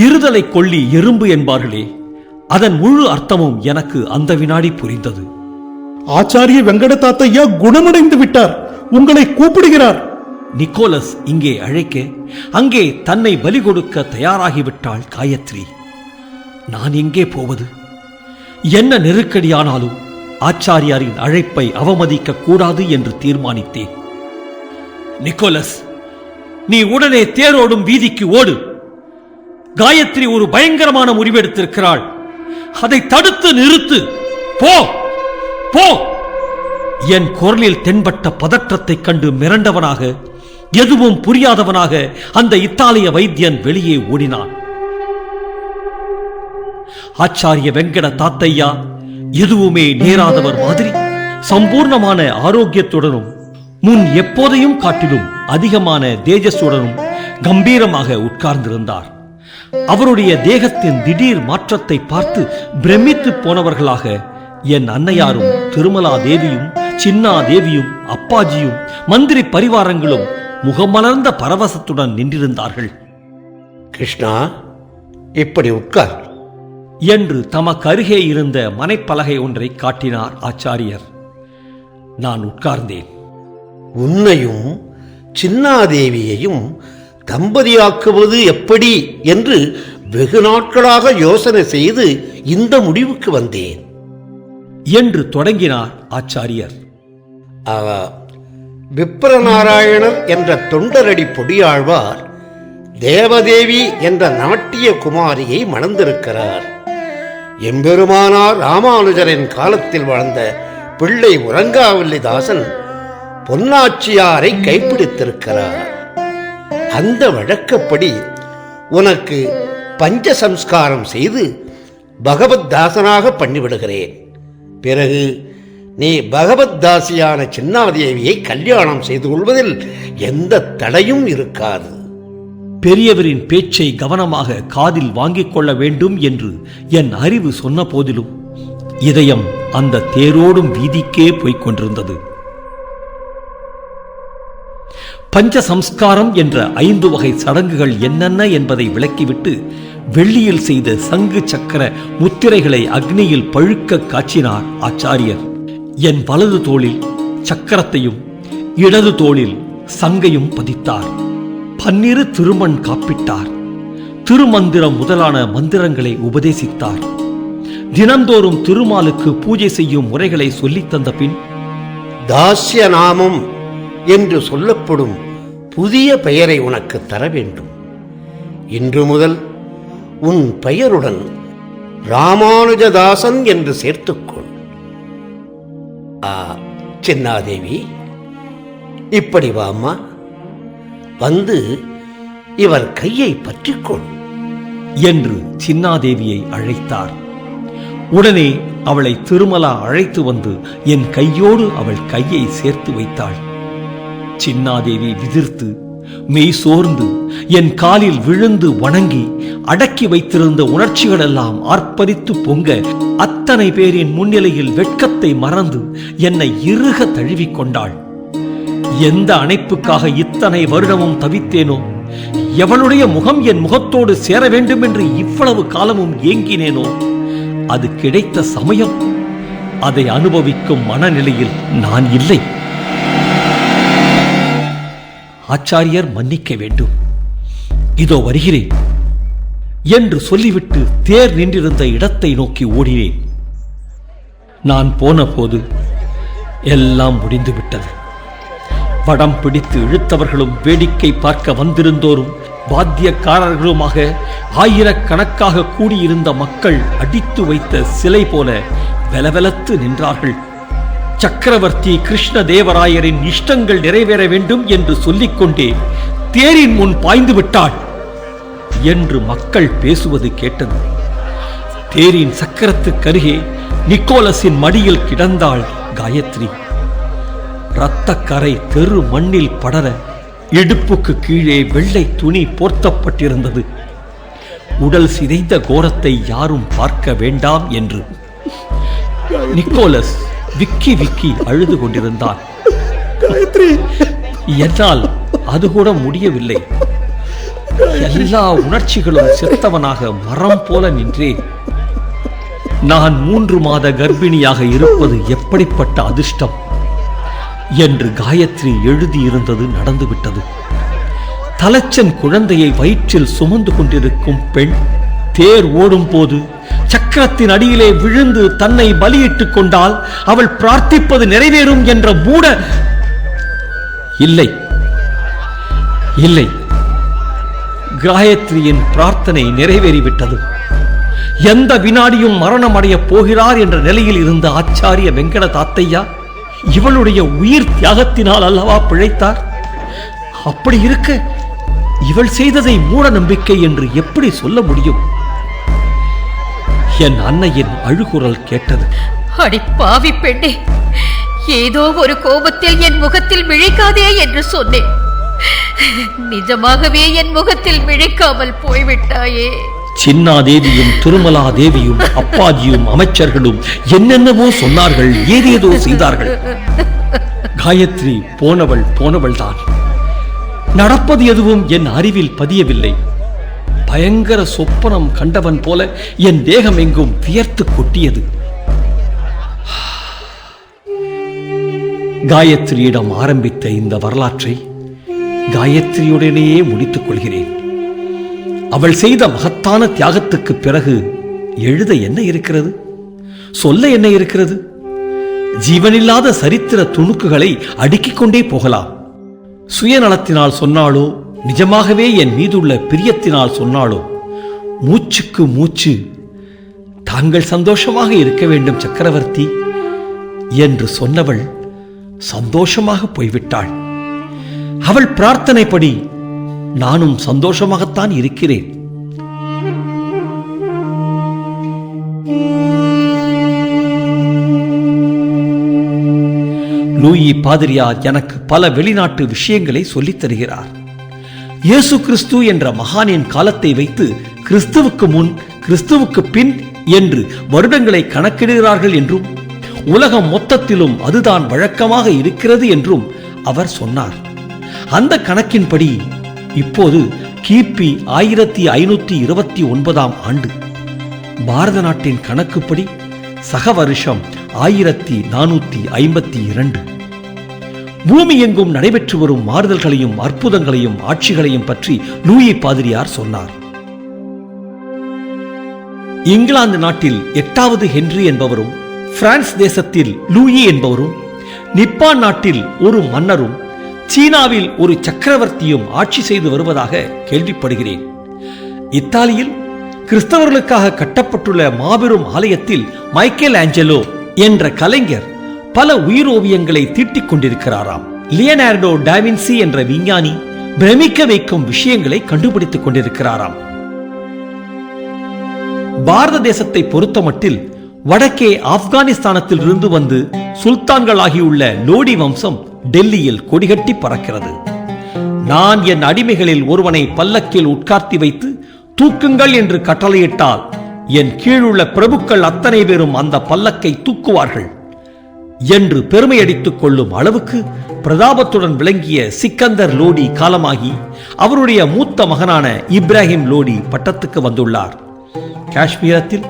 இருதலை கொள்ளி எறும்பு என்பார்களே அதன் முழு அர்த்தமும் எனக்கு அந்த வினாடி புரிந்தது. ஆச்சாரிய வெங்கட தாத்தையா குணமடைந்து விட்டார் உங்களை கூப்பிடுகிறார். நிக்கோலஸ் இங்கே அழைக்க அங்கே தன்னை பலி கொடுக்க தயாராகிவிட்டாள் காயத்ரி. நான் எங்கே போவது? என்ன நெருக்கடியானாலும் ஆச்சாரியாரின் அழைப்பை அவமதிக்க கூடாது என்று தீர்மானித்தேன். நிக்கோலஸ் நீ உடனே தேரோடும் வீதிக்கு ஓடு. காயத்ரி ஒரு பயங்கரமான முடிவெடுத்திருக்கிறாள் அதை தடுத்து நிறுத்து. போ! போ! என் குரலில் தென்பட்ட பதற்றத்தை கண்டு மிரண்டவனாக எதுவும் புரியாதவனாக அந்த இத்தாலிய வைத்தியன் வெளியே ஓடினான். ஆச்சாரிய வெங்கட தாத்தையா எதுவுமே நேராதவர் மாதிரி சம்பூர்ணமான ஆரோக்கியத்துடனும் முன் எப்போதையும் காட்டிலும் அதிகமான தேஜஸுடனும் கம்பீரமாக உட்கார்ந்திருந்தார். அவருடைய தேகத்தின் திடீர் மாற்றத்தை பார்த்து பிரமித்து போனவர்களாக என் அன்னையாரும் திருமலா தேவியும் சின்னா தேவியும் அப்பாஜியும் மந்திரி பரிவாரங்களும் முகமலர்ந்த பரவசத்துடன் நின்றிருந்தார்கள். கிருஷ்ணா இப்படி உட்கார். என்று தமக்கு அருகே இருந்த மனைப்பலகை ஒன்றை காட்டினார் ஆச்சாரியர். நான் உட்கார்ந்தேன். உன்னையும் சின்னாதேவியையும் தம்பதியாக்குவது எப்படி? என்று வெகு நாட்களாக யோசனை செய்து இந்த முடிவுக்கு வந்தேன். என்று தொடங்கினார் ஆச்சாரியர். விப்ரநாராயணர் என்ற தொண்டரடி பொடியாழ்வார் தேவதேவி என்ற நாட்டிய குமாரியை மணந்திருக்கிறார். எம்பெருமானார் ராமானுஜரின் காலத்தில் வாழ்ந்த பிள்ளை உறங்காவல்லிதாசன் பொன்னாச்சியாரை கைப்பிடித்திருக்கிறார். அந்த வழக்கப்படி உனக்கு பஞ்ச சம்ஸ்காரம் செய்து பகவத் தாசனாக பண்ணிவிடுகிறேன். பிறகு நீ பகவத் தாசியான சின்னாதேவியை கல்யாணம் செய்து கொள்வதில் எந்த தடையும் இருக்காது. பெரியவரின் பேச்சை கவனமாக காதில் வாங்கிக் கொள்ள வேண்டும் என்று என் அறிவு சொன்ன போதிலும் இதயம் அந்த தேரோடும் வீதிக்கே போய்க் கொண்டிருந்தது. பஞ்ச சம்ஸ்காரம் என்ற ஐந்து வகை சடங்குகள் என்னென்ன என்பதை விளக்கிவிட்டு வெள்ளியில் செய்த சங்கு சக்கர முத்திரைகளை அக்னியில் பழுக்க காய்ச்சினார் ஆச்சாரியர். என் வலது தோளில் சக்கரத்தையும் இடது தோளில் சங்கையும் பதித்தார். பன்னிரு திருமண் காப்பிட்டார். திருமந்திரம் முதலான மந்திரங்களை உபதேசித்தார். தினந்தோறும் திருமாலுக்கு பூஜை செய்யும் முறைகளை சொல்லித் தந்த பின் தாஸ்ய நாமம் என்று சொல்லப்படும் புதிய பெயரை உனக்கு தர வேண்டும். இன்று முதல் உன் பெயருடன் ராமானுஜதாசன் என்று சேர்த்துக்கொள் ஆ சின்னாதேவி இப்படி வாமா வந்து இவர் கையை பற்றிக்கொள் என்று சின்னாதேவியை அழைத்தார். உடனே அவளை திருமலா அழைத்து வந்து என் கையோடு அவள் கையை சேர்த்து வைத்தாள். சின்னாதேவி விதிர்த்து மெய் சோர்ந்து என் காலில் விழுந்து வணங்கி அடக்கி வைத்திருந்த உணர்ச்சிகளெல்லாம் ஆர்ப்பரித்து பொங்க அத்தனை பேரின் முன்னிலையில் வெட்கத்தை மறந்து என்னை இறுக தழுவிக் கொண்டாள். எந்த அணைப்புக்காக இத்தனை வருடமும் தவித்தேனோ எவளுடைய முகம் என் முகத்தோடு சேர வேண்டும் என்று இவ்வளவு காலமும் ஏங்கினேனோ அது கிடைத்த சமயம் அதை அனுபவிக்கும் மனநிலையில் நான் இல்லை. ஆச்சாரியர் மன்னிக்க வேண்டும். இதோ வருகிறேன் என்று சொல்லிவிட்டு தேர் நின்றிருந்த இடத்தை நோக்கி ஓடினேன். நான் போன போது எல்லாம் முடிந்து விட்டது வடம் பிடித்து இழுத்தவர்களும் வேடிக்கை பார்க்க வந்திருந்தோரும் வாத்தியக்காரர்களுமாக ஆயிரக்கணக்காக கூடியிருந்த மக்கள் அடித்து வைத்த சிலை போல வெலவெலத்து நின்றார்கள். சக்கரவர்த்தி கிருஷ்ண தேவராயரின் இஷ்டங்கள் நிறைவேற வேண்டும் என்று சொல்லிக்கொண்டே தேரின் முன் பாய்ந்து விட்டாள் என்று மக்கள் பேசுவது கேட்டது. தேரின் சக்கரத்துக்கருகே நிக்கோலஸின் மடியில் கிடந்தாள் காயத்ரி. இரத்தக்கரை தெரு மண்ணில் படர இடுப்புக்கு கீழே வெள்ளை துணி போர்த்தப்பட்டிருந்தது. உடல் சிதைந்த கோரத்தை யாரும் பார்க்க வேண்டாம் என்று. நிக்கோலஸ் விக்கி விக்கி அழுது கொண்டிருந்தான். என்னால் அது கூட முடியவில்லை. எல்லா உணர்ச்சிகளும் செத்தவனாக மரம் போல நின்றேன். நான் மூன்று மாத கர்ப்பிணியாக இருப்பது எப்படிப்பட்ட அதிர்ஷ்டம்? என்று காயத்ரி எழுதியிருந்தது நடந்துவிட்டது. தலச்சன் குழந்தையை வயிற்றில் சுமந்து கொண்டிருக்கும் பெண் தேர் ஓடும் போது சக்கரத்தின் அடியிலே விழுந்து தன்னை பலியிட்டுக் கொண்டால் அவள் பிரார்த்திப்பது நிறைவேறும் என்ற மூட இல்லை. இல்லை. காயத்ரியின் பிரார்த்தனை நிறைவேறிவிட்டது. எந்த வினாடியும் மரணம் அடையப் போகிறார் என்ற நிலையில் இருந்த ஆச்சாரிய வெங்கட தாத்தையா இவளுடைய உயிர் தியாகத்தினால் அல்லவா பிழைத்தார்? அப்படி இருக்க இவள் செய்ததை மூட நம்பிக்கை என்று எப்படி சொல்ல முடியும்? என் அன்னையின் அழுகுரல் கேட்டது. அடி பாவி பெண்ணே ஏதோ ஒரு கோபத்தில் என் முகத்தில் விழிக்காதே என்று சொன்னேன். நிஜமாகவே என் முகத்தில் விழிக்காமல் போய்விட்டாயே. சின்னாதேவியும் திருமலா தேவியும் அப்பாஜியும் அமைச்சர்களும் என்னென்னவோ சொன்னார்கள் ஏதேதோ செய்தார்கள். காயத்ரி போனவள் போனவள்தான். நடப்பது எதுவும் என் அறிவில் பதியவில்லை. பயங்கர சொப்பனம் கண்டவன் போல என் தேகம் எங்கும் வியர்த்து கொட்டியது. காயத்ரியிடம் ஆரம்பித்த இந்த வரலாற்றை காயத்ரியுடனேயே முடித்துக் கொள்கிறேன். அவள் செய்த மகத்தான தியாகத்துக்கு பிறகு எழுத என்ன இருக்கிறது? சொல்ல என்ன இருக்கிறது? ஜீவனில்லாத சரித்திர துணுக்குகளை அடுக்கிக் கொண்டே போகலாம். சுயநலத்தினால் சொன்னாலோ நிஜமாகவே என் மீதுள்ள பிரியத்தினால் சொன்னாலோ? மூச்சுக்கு மூச்சு. தாங்கள் சந்தோஷமாக இருக்க வேண்டும் சக்கரவர்த்தி என்று சொன்னவள் சந்தோஷமாக போய்விட்டாள். அவள் பிரார்த்தனைப்படி நானும் சந்தோஷமாகத்தான் இருக்கிறேன். லூயி பாதிரியார் எனக்கு பல வெளிநாட்டு விஷயங்களை சொல்லித் தருகிறார். இயேசு கிறிஸ்து என்ற மகானின் காலத்தை வைத்து கிறிஸ்துவுக்கு முன் கிறிஸ்துவுக்கு பின் என்று வருடங்களை கணக்கிடுகிறார்கள் என்றும் உலகம் மொத்தத்திலும் அதுதான் வழக்கமாக இருக்கிறது என்றும் அவர் சொன்னார். அந்த கணக்கின்படி இப்போது கிபி ஆயிரத்தி ஐநூத்தி இருபத்தி ஒன்பதாம் ஆண்டு பாரத நாட்டின் கணக்குப்படி சக வருஷம் ஆயிரத்தி நானூத்தி ஐம்பத்தி இரண்டு. பூமி எங்கும் நடைபெற்று வரும் மாறுதல்களையும் அற்புதங்களையும் ஆட்சிகளையும் பற்றி லூயி பாதிரியார் சொன்னார். இங்கிலாந்து நாட்டில் எட்டாவது ஹென்றி என்பவரும் பிரான்ஸ் தேசத்தில் லூயி என்பவரும் நிப்பான் நாட்டில் ஒரு மன்னரும் சீனாவில் ஒரு சக்கரவர்த்தியும் ஆட்சி செய்து வருவதாக கேள்விப்படுகிறேன். இத்தாலியில் கிறிஸ்தவர்களுக்காக கட்டப்பட்டுள்ள மாபெரும் ஆலயத்தில் மைக்கேல் ஆஞ்சலோ என்ற கலைஞர் பல உயிரோவியங்களை தீட்டிக் கொண்டிருக்கிறாராம். லியனார்டோ டாவின்சி என்ற விஞ்ஞானி பிரமிக்க வைக்கும் விஷயங்களை கண்டுபிடித்துக் கொண்டிருக்கிறாராம். பாரத தேசத்தை பொறுத்தமட்டில் வடக்கே ஆப்கானிஸ்தானத்தில் இருந்து வந்து சுல்தான்களாகியுள்ள லோடி வம்சம் டெல்லியில் கொடிகட்டி பறக்கிறது. நான் என் அடிமைகளில் ஒருவனை பல்லக்கில் உட்கார்த்தி வைத்து தூக்குங்கள் என்று கட்டளையிட்டால் என் கீழுள்ள பிரபுக்கள் அத்தனை பேரும் அந்த பல்லக்கை தூக்குவார்கள். என்று பெருமையடித்துக் கொள்ளும் அளவுக்கு பிரதாபத்துடன் விளங்கிய சிக்கந்தர் லோடி காலமாகி அவருடைய மூத்த மகனான இப்ராஹிம் லோடி பட்டத்துக்கு வந்துள்ளார். காஷ்மீரத்தில்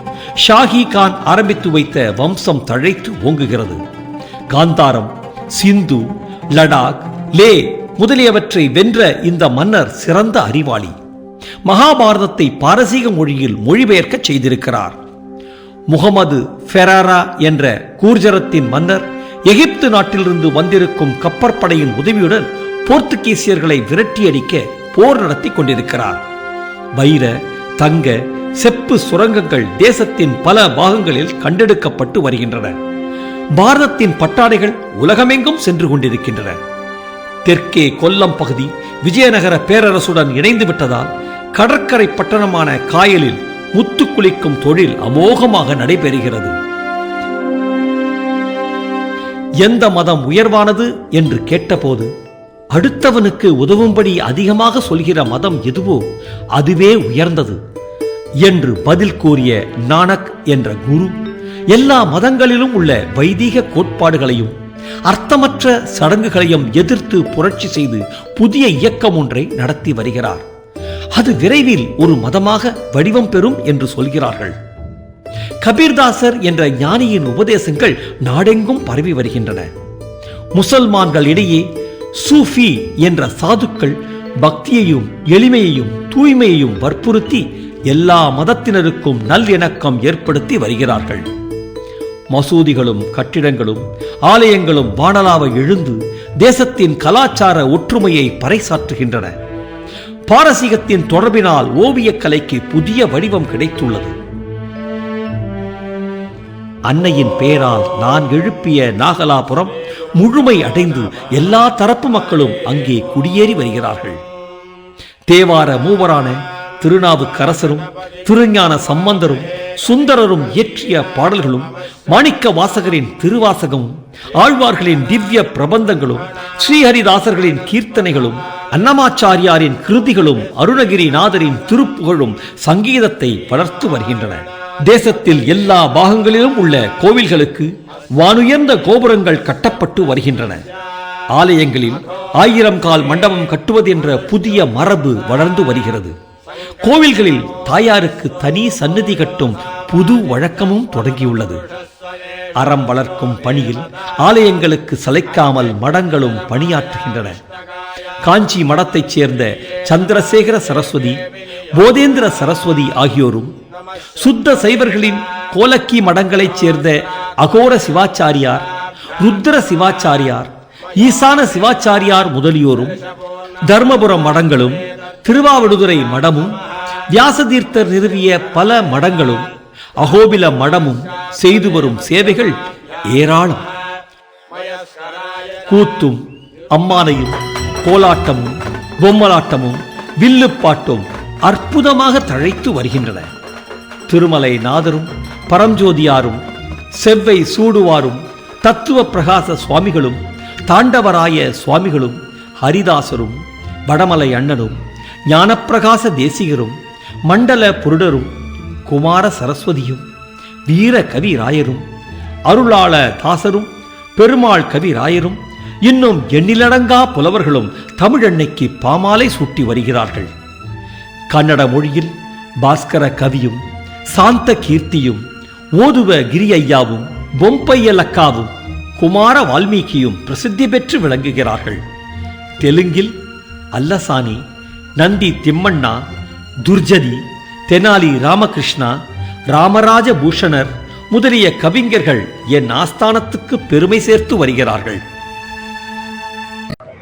ஷாஹி கான் ஆரம்பித்து வைத்த வம்சம் தழைத்து ஓங்குகிறது. காந்தாரம் சிந்து லடாக் லே முதலியவற்றை வென்ற இந்த மன்னர் சிறந்த அறிவாளி. மகாபாரதத்தை பாரசீக மொழியில் மொழிபெயர்க்க செய்திருக்கிறார். முகமது ஃபெராரா என்ற கூர்ஜரத்தின் மன்னர் எகிப்து நாட்டிலிருந்து வந்திருக்கும் கப்பற்படையின் உதவியுடன் போர்த்துகீசியர்களை விரட்டியடிக்க போர் நடத்தி கொண்டிருக்கிறார். வைர தங்க செப்பு சுரங்கங்கள் தேசத்தின் பல பாகங்களில் கண்டெடுக்கப்பட்டு வருகின்றன. பாரதத்தின் பட்டாடைகள் உலகமெங்கும் சென்று கொண்டிருக்கின்றன. தெற்கே கொல்லம் பகுதி விஜயநகர பேரரசுடன் இணைந்து விட்டதால் கடற்கரை பட்டணமான காயலில் முத்து குளிக்கும் தொழில் அமோகமாக நடைபெறுகிறது. எந்த மதம் உயர்வானது என்று கேட்டபோது அடுத்தவனுக்கு உதவும்படி அதிகமாக சொல்கிற மதம் எதுவோ அதுவே உயர்ந்தது என்று பதில் கூறிய நானக் என்ற குரு எல்லா மதங்களிலும் உள்ள வைதீக கோட்பாடுகளையும் அர்த்தமற்ற சடங்குகளையும் எதிர்த்து புரட்சி செய்து புதிய இயக்கம் ஒன்றை நடத்தி வருகிறார். அது விரைவில் ஒரு மதமாக வடிவம் பெறும் என்று சொல்கிறார்கள். கபீர்தாசர் என்ற ஞானியின் உபதேசங்கள் நாடெங்கும் பரவி வருகின்றன. முசல்மான்கள் இடையே சூஃபி என்ற சாதுக்கள் பக்தியையும் எளிமையையும் தூய்மையையும் வற்புறுத்தி எல்லா மதத்தினருக்கும் நல்லிணக்கம் ஏற்படுத்தி வருகிறார்கள். மசூதிகளும் கட்டிடங்களும் ஆலயங்களும் வானலாவை எழுந்து தேசத்தின் கலாச்சார ஒற்றுமையை பறைசாற்றுகின்றன. பாரசீகத்தின் தொடர்பினால் ஓவியக் கலைக்கு புதிய வடிவம் கிடைத்துள்ளது. அன்னையின் பெயரால் நான் எழுப்பிய நாகலாபுரம் முழுமை அடைந்து எல்லா தரப்பு மக்களும் அங்கே குடியேறி வருகிறார்கள். தேவார மூவரான திருநாவுக்கரசரும் திருஞான சம்பந்தரும் சுந்தரரும் இயற்றிய பாடல்களும் மாணிக்க வாசகரின் திருவாசகமும் ஆழ்வார்களின் திவ்ய பிரபந்தங்களும் ஸ்ரீஹரிதாசர்களின் கீர்த்தனைகளும் அன்னமாச்சாரியாரின் கிருதிகளும் அருணகிரிநாதரின் திருப்புகழும் சங்கீதத்தை வளர்த்து வருகின்றன. தேசத்தில் எல்லா பாகங்களிலும் உள்ள கோவில்களுக்கு வானுயர்ந்த கோபுரங்கள் கட்டப்பட்டு வருகின்றன. ஆலயங்களில் ஆயிரம் கால் மண்டபம் கட்டுவது என்ற புதிய மரபு வளர்ந்து வருகிறது. கோவில்களில் தாயாருக்கு தனி சந்நிதி கட்டும் புது வழக்கமும் தொடங்கியுள்ளது. அறம் வளர்க்கும் பணியில் ஆலயங்களுக்கு சளைக்காமல் மடங்களும் பணியாற்றுகின்றன. காஞ்சி மடத்தைச் சேர்ந்த சந்திரசேகர சரஸ்வதி போதேந்திர சரஸ்வதி ஆகியோரும் சுத்த சைவர்களின் கோலக்கி மடங்களைச் சேர்ந்த அகோர சிவாச்சாரியார் ருத்ர சிவாச்சாரியார் ஈசான சிவாச்சாரியார் முதலியோரும் தர்மபுரம் மடங்களும் திருவாவடுதுறை மடமும் வியாசதீர்த்தர் நிறுவிய பல மடங்களும் அகோபில மடமும் செய்து வரும் சேவைகள் ஏராளம். கூத்தும் அம்மானையும் கோலாட்டமும் பொம்மலாட்டமும் வில்லுப்பாட்டும் அற்புதமாக தழைத்து வருகின்றன. திருமலை நாதரும் பரஞ்சோதியாரும் செவ்வை சூடுவாரும் தத்துவ பிரகாச சுவாமிகளும் தாண்டவராய சுவாமிகளும் ஹரிதாசரும் வடமலை அண்ணனும் ஞானப்பிரகாச தேசிகரும் மண்டல புருடரும் குமார சரஸ்வதியும் வீர கவி ராயரும் அருளாள தாசரும் பெருமாள் கவி ராயரும் இன்னும் எண்ணிலடங்கா புலவர்களும் தமிழன்னைக்கு பாமாலை சூட்டி வருகிறார்கள். கன்னட மொழியில் பாஸ்கர கவியும் சாந்த கீர்த்தியும் ஓதுவ கிரி பொம்பைய பொம்பையலக்காவும் குமார வால்மீகியும் பிரசித்தி பெற்று விளங்குகிறார்கள். தெலுங்கில் அல்லசானி நந்தி திம்மண்ணா துர்ஜதி தெனாலி ராமகிருஷ்ணா ராமராஜ பூஷணர் முதலிய கவிஞர்கள் என் ஆஸ்தானத்துக்கு பெருமை சேர்த்து வருகிறார்கள்.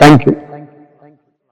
தேங்க்யூ